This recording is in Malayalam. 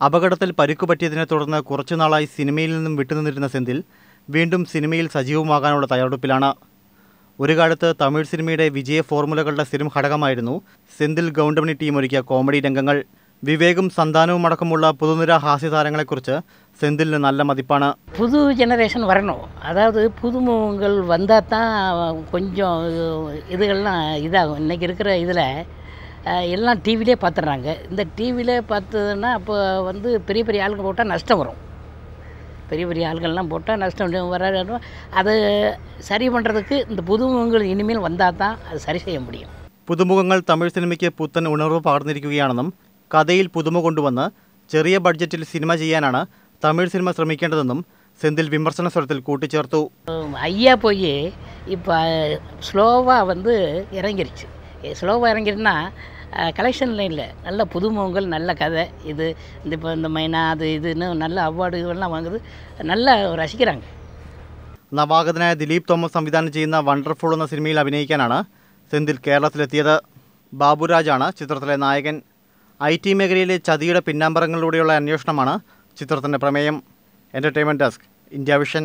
അപകടത്തിൽ പരിക്കു പറ്റിയതിനെ തുടർന്ന് കുറച്ചുനാളായി സിനിമയിൽ നിന്നും വിട്ടുനിന്നിരുന്ന സെന്തിൽ വീണ്ടും സിനിമയിൽ സജീവമാകാനുള്ള തയ്യാറെടുപ്പിലാണ് ഒരു കാലത്ത് തമിഴ് സിനിമയുടെ വിജയ ഫോർമുലകളുടെ സ്ഥിരം ഘടകമായിരുന്നു സെന്തിൽ ഗൗണ്ടമണി ടീം ഒരുക്കിയ കോമഡി രംഗങ്ങൾ വിവേകും സന്താനവും അടക്കമുള്ള പുതുനിര ഹാസ്യതാരങ്ങളെക്കുറിച്ച് സെന്തിലിന് നല്ല മതിപ്പാണ് புது ஜெனரேஷன் வரணும் அதாவது புதுமுகங்கள் வந்தால் தான் கொஞ்சம் இதுகள்லாம் இதாகும் இன்றைக்கி இருக்கிற இதில் எல்லாம் டிவிலே பார்த்துட்றாங்க இந்த டிவியில் பார்த்ததுன்னா அப்போ வந்து பெரிய பெரிய ஆளுங்க போட்டால் நஷ்டம் வரும் பெரிய பெரிய ஆளுங்கள்லாம் போட்டால் நஷ்டம் வர அதை சரி பண்ணுறதுக்கு இந்த புதுமுகங்கள் இனிமேல் வந்தால் தான் அது சரி செய்ய முடியும் പുതുമുഖങ്ങൾ തമിഴ് സിനിമയ്ക്ക് പുത്തൻ ഉണർവ് പകർന്നിരിക്കുകയാണെന്നും കഥയിൽ പുതുമ കൊണ്ടുവന്ന് ചെറിയ ബഡ്ജറ്റിൽ സിനിമ ചെയ്യാനാണ് തമിഴ് സിനിമ ശ്രമിക്കേണ്ടതെന്നും സെന്തിൽ വിമർശന സ്വരത്തിൽ കൂട്ടിച്ചേർത്തു ஐயா போய் இப்போ ஸ்லோவாக வந்து இறங்கிருச்சு ஸ்லோவாக இறங்கிருன்னா கலெக்ஷனில் இல்லை நல்ல புதுமுகங்கள் நல்ல கதை இது இந்த இப்போ இந்த மைனா அது இதுன்னு நல்ல அவார்டு இதெல்லாம் வாங்குது நல்லா ரசிக்கிறாங்க നവാഗതനായ ദിലീപ് തോമസ് സംവിധാനം ചെയ്യുന്ന വണ്ടർഫുൾ എന്ന സിനിമയിൽ അഭിനയിക്കാനാണ് സെന്തിൽ കേരളത്തിലെത്തിയത് ബാബുരാജാണ് ചിത്രത്തിലെ നായകൻ ഐ ടി മേഖലയിലെ ചതിയുടെ പിന്നാമ്പറങ്ങളിലൂടെയുള്ള അന്വേഷണമാണ് ചിത്രത്തിൻ്റെ പ്രമേയം എൻ്റർടൈൻമെൻറ്റ് ഡെസ്ക് ഇന്ത്യ വിഷൻ